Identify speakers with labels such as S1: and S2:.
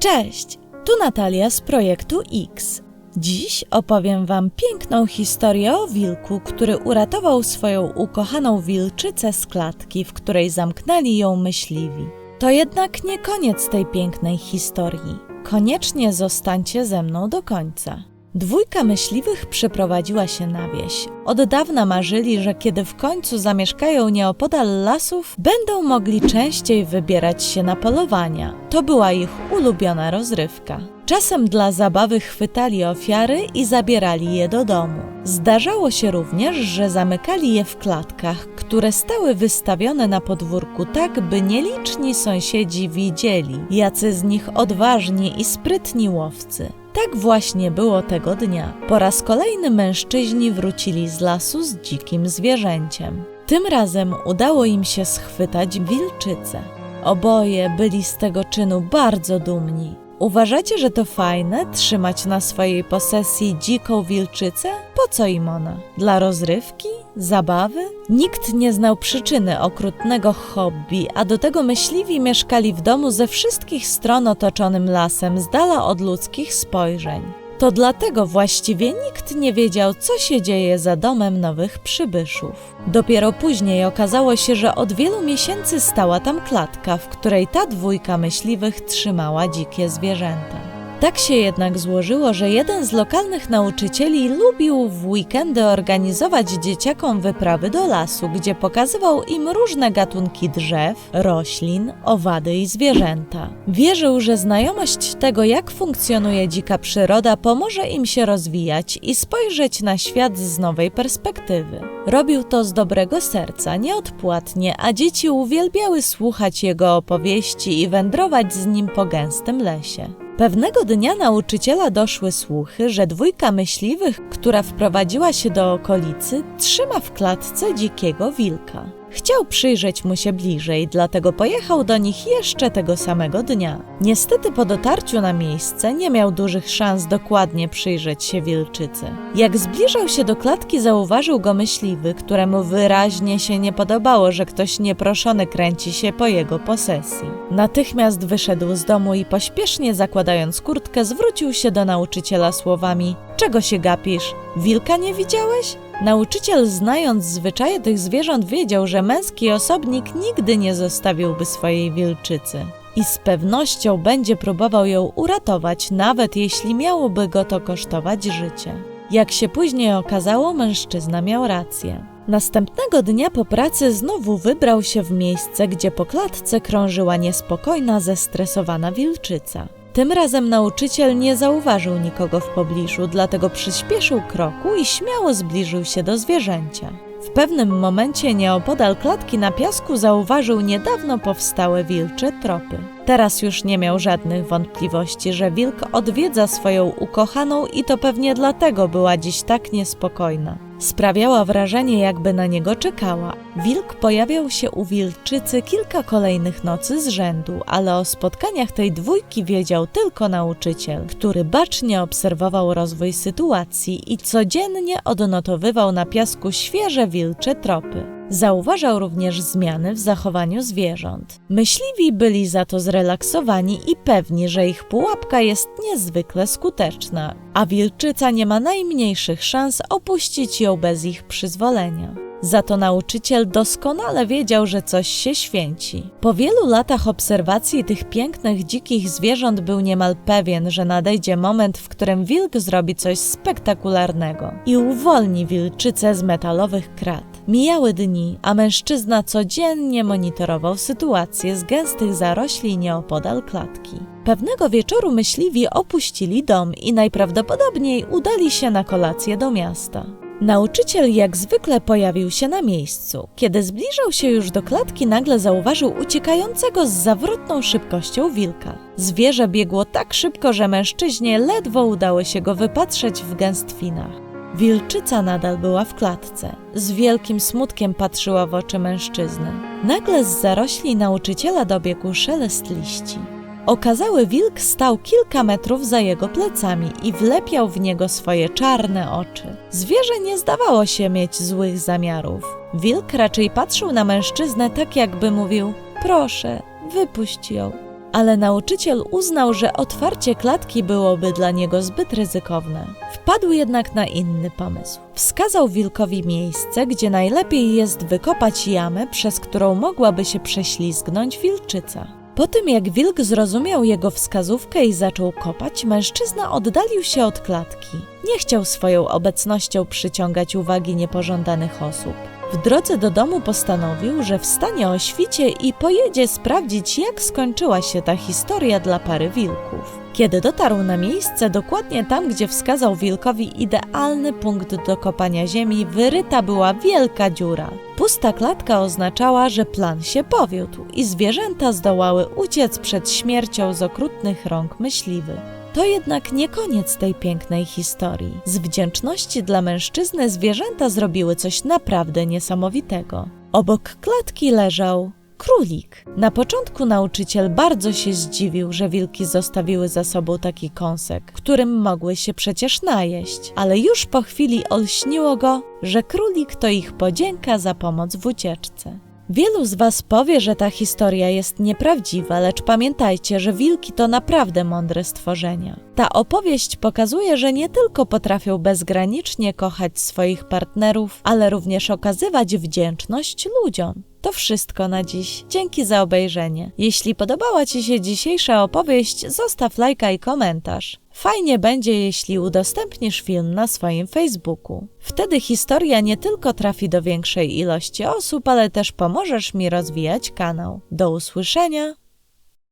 S1: Cześć, tu Natalia z projektu X. Dziś opowiem Wam piękną historię o wilku, który uratował swoją ukochaną wilczycę z klatki, w której zamknęli ją myśliwi. To jednak nie koniec tej pięknej historii. Koniecznie zostańcie ze mną do końca. Dwójka myśliwych przeprowadziła się na wieś. Od dawna marzyli, że kiedy w końcu zamieszkają nieopodal lasów, będą mogli częściej wybierać się na polowania. To była ich ulubiona rozrywka. Czasem dla zabawy chwytali ofiary i zabierali je do domu. Zdarzało się również, że zamykali je w klatkach, które stały wystawione na podwórku tak, by nieliczni sąsiedzi widzieli, jacy z nich odważni i sprytni łowcy. Tak właśnie było tego dnia. Po raz kolejny mężczyźni wrócili z lasu z dzikim zwierzęciem. Tym razem udało im się schwytać wilczycę. Oboje byli z tego czynu bardzo dumni. Uważacie, że to fajne trzymać na swojej posesji dziką wilczycę? Po co im ona? Dla rozrywki? Zabawy? Nikt nie znał przyczyny okrutnego hobby, a do tego myśliwi mieszkali w domu ze wszystkich stron otoczonym lasem, z dala od ludzkich spojrzeń. To dlatego właściwie nikt nie wiedział, co się dzieje za domem nowych przybyszów. Dopiero później okazało się, że od wielu miesięcy stała tam klatka, w której ta dwójka myśliwych trzymała dzikie zwierzęta. Tak się jednak złożyło, że jeden z lokalnych nauczycieli lubił w weekendy organizować dzieciakom wyprawy do lasu, gdzie pokazywał im różne gatunki drzew, roślin, owady i zwierzęta. Wierzył, że znajomość tego, jak funkcjonuje dzika przyroda, pomoże im się rozwijać i spojrzeć na świat z nowej perspektywy. Robił to z dobrego serca, nieodpłatnie, a dzieci uwielbiały słuchać jego opowieści i wędrować z nim po gęstym lesie. Pewnego dnia nauczyciela doszły słuchy, że dwójka myśliwych, która wprowadziła się do okolicy, trzyma w klatce dzikiego wilka. Chciał przyjrzeć mu się bliżej, dlatego pojechał do nich jeszcze tego samego dnia. Niestety po dotarciu na miejsce nie miał dużych szans dokładnie przyjrzeć się wilczycy. Jak zbliżał się do klatki, zauważył go myśliwy, któremu wyraźnie się nie podobało, że ktoś nieproszony kręci się po jego posesji. Natychmiast wyszedł z domu i pośpiesznie zakładając kurtkę, zwrócił się do nauczyciela słowami: Czego się gapisz? Wilka nie widziałeś? Nauczyciel, znając zwyczaje tych zwierząt, wiedział, że męski osobnik nigdy nie zostawiłby swojej wilczycy i z pewnością będzie próbował ją uratować, nawet jeśli miałoby go to kosztować życie. Jak się później okazało, mężczyzna miał rację. Następnego dnia po pracy znowu wybrał się w miejsce, gdzie po klatce krążyła niespokojna, zestresowana wilczyca. Tym razem nauczyciel nie zauważył nikogo w pobliżu, dlatego przyspieszył kroku i śmiało zbliżył się do zwierzęcia. W pewnym momencie nieopodal klatki na piasku zauważył niedawno powstałe wilcze tropy. Teraz już nie miał żadnych wątpliwości, że wilk odwiedza swoją ukochaną i to pewnie dlatego była dziś tak niespokojna. Sprawiała wrażenie, jakby na niego czekała. Wilk pojawiał się u wilczycy kilka kolejnych nocy z rzędu, ale o spotkaniach tej dwójki wiedział tylko nauczyciel, który bacznie obserwował rozwój sytuacji i codziennie odnotowywał na piasku świeże wilcze tropy. Zauważał również zmiany w zachowaniu zwierząt. Myśliwi byli za to zrelaksowani i pewni, że ich pułapka jest niezwykle skuteczna, a wilczyca nie ma najmniejszych szans opuścić ją bez ich przyzwolenia. Za to nauczyciel doskonale wiedział, że coś się święci. Po wielu latach obserwacji tych pięknych, dzikich zwierząt był niemal pewien, że nadejdzie moment, w którym wilk zrobi coś spektakularnego i uwolni wilczycę z metalowych krat. Mijały dni, a mężczyzna codziennie monitorował sytuację z gęstych zarośli nieopodal klatki. Pewnego wieczoru myśliwi opuścili dom i najprawdopodobniej udali się na kolację do miasta. Nauczyciel jak zwykle pojawił się na miejscu. Kiedy zbliżał się już do klatki, nagle zauważył uciekającego z zawrotną szybkością wilka. Zwierzę biegło tak szybko, że mężczyźnie ledwo udało się go wypatrzeć w gęstwinach. Wilczyca nadal była w klatce. Z wielkim smutkiem patrzyła w oczy mężczyzny. Nagle z zarośli nauczyciela dobiegł szelest liści. Okazały wilk stał kilka metrów za jego plecami i wlepiał w niego swoje czarne oczy. Zwierzę nie zdawało się mieć złych zamiarów. Wilk raczej patrzył na mężczyznę tak, jakby mówił: Proszę, wypuść ją. Ale nauczyciel uznał, że otwarcie klatki byłoby dla niego zbyt ryzykowne. Wpadł jednak na inny pomysł. Wskazał wilkowi miejsce, gdzie najlepiej jest wykopać jamę, przez którą mogłaby się prześlizgnąć wilczyca. Po tym jak wilk zrozumiał jego wskazówkę i zaczął kopać, mężczyzna oddalił się od klatki. Nie chciał swoją obecnością przyciągać uwagi niepożądanych osób. W drodze do domu postanowił, że wstanie o świcie i pojedzie sprawdzić, jak skończyła się ta historia dla pary wilków. Kiedy dotarł na miejsce, dokładnie tam, gdzie wskazał wilkowi idealny punkt do kopania ziemi, wyryta była wielka dziura. Pusta klatka oznaczała, że plan się powiódł i zwierzęta zdołały uciec przed śmiercią z okrutnych rąk myśliwych. To jednak nie koniec tej pięknej historii. Z wdzięczności dla mężczyzny zwierzęta zrobiły coś naprawdę niesamowitego. Obok klatki leżał królik. Na początku nauczyciel bardzo się zdziwił, że wilki zostawiły za sobą taki kąsek, którym mogły się przecież najeść, ale już po chwili olśniło go, że królik to ich podzięka za pomoc w ucieczce. Wielu z Was powie, że ta historia jest nieprawdziwa, lecz pamiętajcie, że wilki to naprawdę mądre stworzenia. Ta opowieść pokazuje, że nie tylko potrafią bezgranicznie kochać swoich partnerów, ale również okazywać wdzięczność ludziom. To wszystko na dziś. Dzięki za obejrzenie. Jeśli podobała Ci się dzisiejsza opowieść, zostaw lajka i komentarz. Fajnie będzie, jeśli udostępnisz film na swoim Facebooku. Wtedy historia nie tylko trafi do większej ilości osób, ale też pomożesz mi rozwijać kanał. Do usłyszenia!